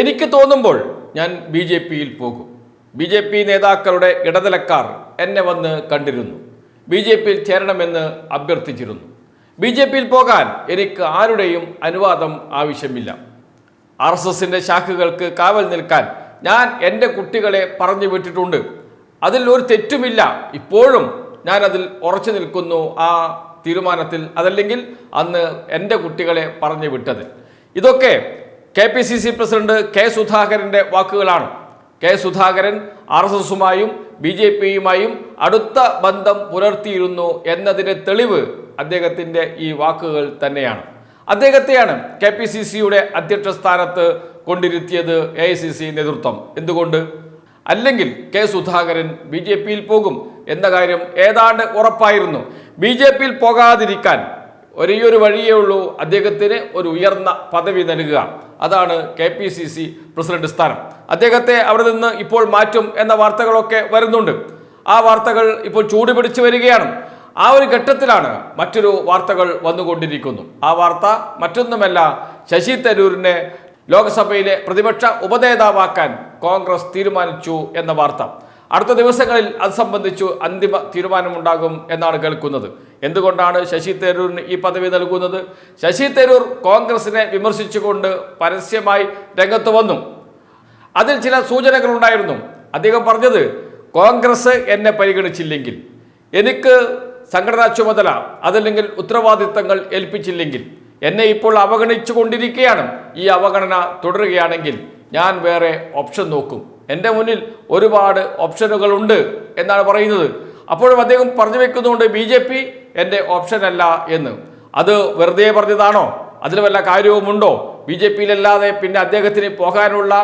എനിക്ക് തോന്നുമ്പോൾ ഞാൻ ബി ജെ പിയിൽ പോകും. ബി ജെ പി നേതാക്കളുടെ ഇടനിലക്കാർ എന്നെ വന്ന് കണ്ടിരുന്നു. ബി ജെ പിയിൽ ചേരണമെന്ന് അഭ്യർത്ഥിച്ചിരുന്നു. ബി ജെ പിയിൽ പോകാൻ എനിക്ക് ആരുടെയും അനുവാദം ആവശ്യമില്ല. ആർ എസ് എസിന്റെ ശാഖകൾക്ക് കാവൽ നിൽക്കാൻ ഞാൻ എന്റെ കുട്ടികളെ പറഞ്ഞു വിട്ടിട്ടുണ്ട്. അതിൽ ഒരു തെറ്റുമില്ല. ഇപ്പോഴും ഞാൻ അതിൽ ഉറച്ചു നിൽക്കുന്നു. ആ തീരുമാനത്തിൽ അതല്ലെങ്കിൽ അന്ന് എന്റെ കുട്ടികളെ പറഞ്ഞു വിട്ടത് ഇതൊക്കെ K P C C president K സുധാകരന്റെ വാക്കുകളാണ്. കെ സുധാകരൻ ആർ എസ് എസുമായും ബി ജെ പിയുമായും അടുത്ത ബന്ധം പുലർത്തിയിരുന്നു എന്നതിന് തെളിവ് അദ്ദേഹത്തിന്റെ ഈ വാക്കുകൾ തന്നെയാണ്. അദ്ദേഹത്തെയാണ് കെ പി സി സിയുടെ അധ്യക്ഷ സ്ഥാനത്ത് കൊണ്ടിരുത്തിയത് എ ഐ സി സി നേതൃത്വം. എന്തുകൊണ്ട്? അല്ലെങ്കിൽ കെ സുധാകരൻ ബി ജെ പിയിൽ പോകും എന്ന കാര്യം ഏതാണ്ട് ഉറപ്പായിരുന്നു. ബി ജെ പിയിൽ പോകാതിരിക്കാൻ ഒരേ ഒരു വഴിയേ ഉള്ളൂ അദ്ദേഹത്തിന് ഒരു ഉയർന്ന പദവി നൽകുക. അതാണ് K P C C president സ്ഥാനം. അദ്ദേഹത്തെ അവിടെ നിന്ന് ഇപ്പോൾ മാറ്റും എന്ന വാർത്തകളൊക്കെ വരുന്നുണ്ട്. ആ വാർത്തകൾ ഇപ്പോൾ ചൂടുപിടിച്ചു വരികയാണ്. ആ ഒരു ഘട്ടത്തിലാണ് മറ്റൊരു വാർത്തകൾ വന്നുകൊണ്ടിരിക്കുന്നു. ആ വാർത്ത മറ്റൊന്നുമല്ല ശശി തരൂരിനെ ലോക്സഭയിലെ പ്രതിപക്ഷ ഉപനേതാവാക്കാൻ കോൺഗ്രസ് തീരുമാനിച്ചു എന്ന വാർത്ത. അടുത്ത ദിവസങ്ങളിൽ അത് സംബന്ധിച്ചു അന്തിമ തീരുമാനമുണ്ടാകും എന്നാണ് കേൾക്കുന്നത്. എന്തുകൊണ്ടാണ് ശശി തരൂരിന് ഈ പദവി നൽകുന്നത്? ശശി തരൂർ കോൺഗ്രസിനെ വിമർശിച്ചുകൊണ്ട് പരസ്യമായി രംഗത്ത് വന്നു. അതിൽ ചില സൂചനകൾ ഉണ്ടായിരുന്നു അദ്ദേഹം പറഞ്ഞത് കോൺഗ്രസ് എന്നെ പരിഗണിച്ചില്ലെങ്കിൽ എനിക്ക് സംഘടനാ ചുമതല അതല്ലെങ്കിൽ ഉത്തരവാദിത്തങ്ങൾ ഏൽപ്പിച്ചില്ലെങ്കിൽ എന്നെ ഇപ്പോൾ അവഗണിച്ചു കൊണ്ടിരിക്കുകയാണ് ഈ അവഗണന തുടരുകയാണെങ്കിൽ ഞാൻ വേറെ ഓപ്ഷൻ നോക്കും. എന്റെ മുന്നിൽ ഒരുപാട് ഓപ്ഷനുകൾ ഉണ്ട് എന്നാണ് പറയുന്നത്. അപ്പോഴും അദ്ദേഹം പറഞ്ഞു വെക്കുന്നുണ്ട് ബി ജെ പി എന്റെ ഓപ്ഷനല്ല എന്ന്. അത് വെറുതെ പറഞ്ഞതാണോ? അതിൽ വല്ല കാര്യവുമുണ്ടോ? ബി ജെ പിയിലല്ലാതെ പിന്നെ അദ്ദേഹത്തിന് പോകാനുള്ള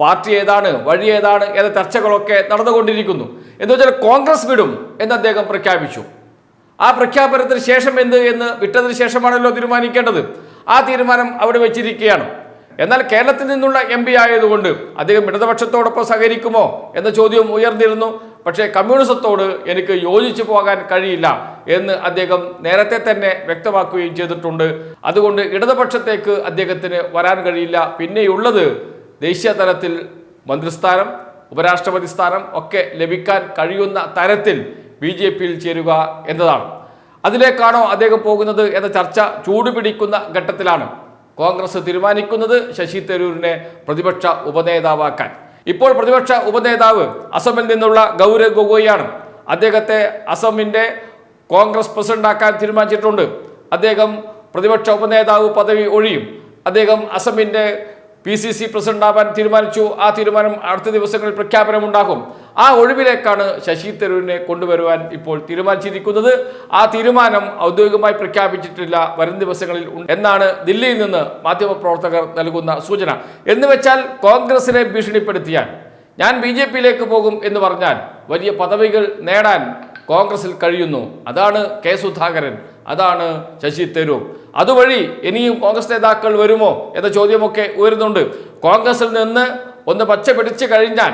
പാർട്ടി ഏതാണ് വഴി ഏതാണ് എന്ന ചർച്ചകളൊക്കെ നടന്നുകൊണ്ടിരിക്കുന്നു. എന്ന് വെച്ചാൽ കോൺഗ്രസ് വിടും എന്ന് അദ്ദേഹം പ്രഖ്യാപിച്ചു. ആ പ്രഖ്യാപനത്തിന് ശേഷം എന്ത് എന്ന് വിട്ടതിന് ശേഷമാണല്ലോ തീരുമാനിക്കേണ്ടത്. ആ തീരുമാനം അവിടെ വെച്ചിരിക്കുകയാണ്. എന്നാൽ കേരളത്തിൽ നിന്നുള്ള എം പി ആയതുകൊണ്ട് അദ്ദേഹം ഇടതുപക്ഷത്തോടൊപ്പം സഹകരിക്കുമോ എന്ന ചോദ്യം ഉയർന്നിരുന്നു. പക്ഷേ കമ്മ്യൂണിസത്തോട് എനിക്ക് യോജിച്ചു പോകാൻ കഴിയില്ല എന്ന് അദ്ദേഹം നേരത്തെ തന്നെ വ്യക്തമാക്കുകയും ചെയ്തിട്ടുണ്ട്. അതുകൊണ്ട് ഇടതുപക്ഷത്തേക്ക് അദ്ദേഹത്തിന് വരാൻ കഴിയില്ല. പിന്നെയുള്ളത് ദേശീയ തലത്തിൽ മന്ത്രിസ്ഥാനം ഉപരാഷ്ട്രപതി സ്ഥാനം ഒക്കെ ലഭിക്കാൻ കഴിയുന്ന തരത്തിൽ ബി ജെ പിയിൽ ചേരുക എന്നതാണ്. അതിലേക്കാണോ അദ്ദേഹം പോകുന്നത് എന്ന ചർച്ച ചൂടുപിടിക്കുന്ന ഘട്ടത്തിലാണ്. കോൺഗ്രസ് തീരുമാനിക്കുന്നത് ശശി തരൂരിനെ പ്രതിപക്ഷ ഉപനേതാവാക്കാൻ. ഇപ്പോൾ പ്രതിപക്ഷ ഉപനേതാവ് അസമിൽ നിന്നുള്ള ഗൗരവ് ഗൊഗോയിയാണ്. അദ്ദേഹത്തെ അസമിന്റെ കോൺഗ്രസ് പ്രസിഡന്റാക്കാൻ തീരുമാനിച്ചിട്ടുണ്ട്. അദ്ദേഹം പ്രതിപക്ഷ ഉപനേതാവ് പദവി ഒഴിയും. അദ്ദേഹം അസമിന്റെ പി സി സി പ്രസിഡന്റ് ആവാൻ തീരുമാനിച്ചു. ആ തീരുമാനം അടുത്ത ദിവസങ്ങളിൽ പ്രഖ്യാപനമുണ്ടാകും. ആ ഒഴിവിലേക്കാണ് ശശി തരൂരിനെ കൊണ്ടുവരുവാൻ ഇപ്പോൾ തീരുമാനിച്ചിരിക്കുന്നത്. ആ തീരുമാനം ഔദ്യോഗികമായി പ്രഖ്യാപിച്ചിട്ടില്ല. വരും ദിവസങ്ങളിൽ എന്നാണ് ദില്ലിയിൽ നിന്ന് മാധ്യമപ്രവർത്തകർ നൽകുന്ന സൂചന. എന്ന് വെച്ചാൽ കോൺഗ്രസിനെ ഭീഷണിപ്പെടുത്തിയാൽ ഞാൻ ബി ജെ പിയിലേക്ക് പോകും എന്ന് പറഞ്ഞാൽ വലിയ പദവികൾ നേടാൻ കോൺഗ്രസിൽ കഴിയുന്നു. അതാണ് കെ സുധാകരൻ. അതാണ് ശശി തരൂർ. അതുവഴി ഇനിയും കോൺഗ്രസ് നേതാക്കൾ വരുമോ എന്ന ചോദ്യമൊക്കെ ഉയരുന്നുണ്ട്. കോൺഗ്രസിൽ നിന്ന് ഒന്ന് പച്ച പിടിച്ച് കഴിഞ്ഞാൽ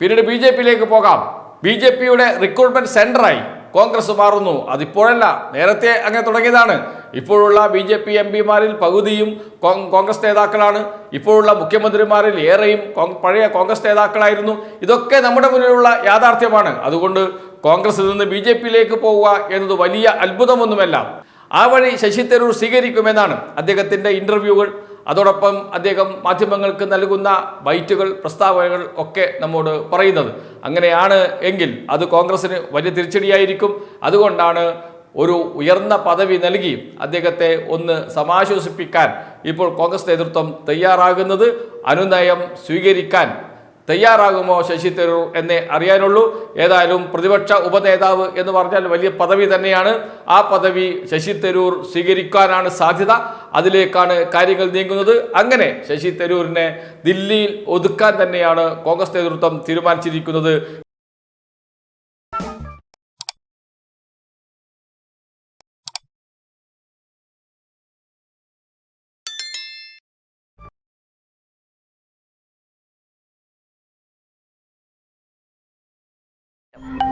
പിന്നീട് ബി ജെ പിയിലേക്ക് പോകാം. ബി ജെ പിയുടെ റിക്രൂട്ട്മെന്റ് സെന്ററായി കോൺഗ്രസ് മാറുന്നു. അതിപ്പോഴല്ല നേരത്തെ അങ്ങനെ തുടങ്ങിയതാണ്. ഇപ്പോഴുള്ള ബി ജെ പി എം പിമാരിൽ പകുതിയും കോൺ- കോൺഗ്രസ് നേതാക്കളാണ്. ഇപ്പോഴുള്ള മുഖ്യമന്ത്രിമാരിൽ ഏറെയും പഴയ കോൺഗ്രസ് നേതാക്കളായിരുന്നു. ഇതൊക്കെ നമ്മുടെ മുന്നിലുള്ള യാഥാർത്ഥ്യമാണ്. അതുകൊണ്ട് കോൺഗ്രസിൽ നിന്ന് ബി ജെ പിയിലേക്ക് പോവുക എന്നത് വലിയ അത്ഭുതമൊന്നുമല്ല. ആ വഴി ശശി തരൂർ സ്വീകരിക്കുമെന്നാണ് അദ്ദേഹത്തിന്റെ ഇന്റർവ്യൂകൾ. അതോടൊപ്പം അദ്ദേഹം മാധ്യമങ്ങൾക്ക് നൽകുന്ന ബൈറ്റുകൾ പ്രസ്താവനകൾ ഒക്കെ നമ്മോട് പറയുന്നത്. അങ്ങനെയാണ് എങ്കിൽ അത് കോൺഗ്രസിന് വലിയ തിരിച്ചടിയായിരിക്കും. അതുകൊണ്ടാണ് ഒരു ഉയർന്ന പദവി നൽകി അദ്ദേഹത്തെ ഒന്ന് സമാശ്വസിപ്പിക്കാൻ ഇപ്പോൾ കോൺഗ്രസ് നേതൃത്വം തയ്യാറാകുന്നത്. അനുനയം സ്വീകരിക്കാൻ തയ്യാറാകുമോ ശശി തരൂർ എന്നേ അറിയാനുള്ളൂ. ഏതായാലും പ്രതിപക്ഷ ഉപനേതാവ് എന്ന് പറഞ്ഞാൽ വലിയ പദവി തന്നെയാണ്. ആ പദവി ശശി തരൂർ സ്വീകരിക്കാനാണ് സാധ്യത. അതിലേക്കാണ് കാര്യങ്ങൾ നീങ്ങുന്നത്. അങ്ങനെ ശശി തരൂരിനെ ദില്ലിയിൽ ഒതുക്കാൻ തന്നെയാണ് കോൺഗ്രസ് നേതൃത്വം തീരുമാനിച്ചിരിക്കുന്നത്. Yep.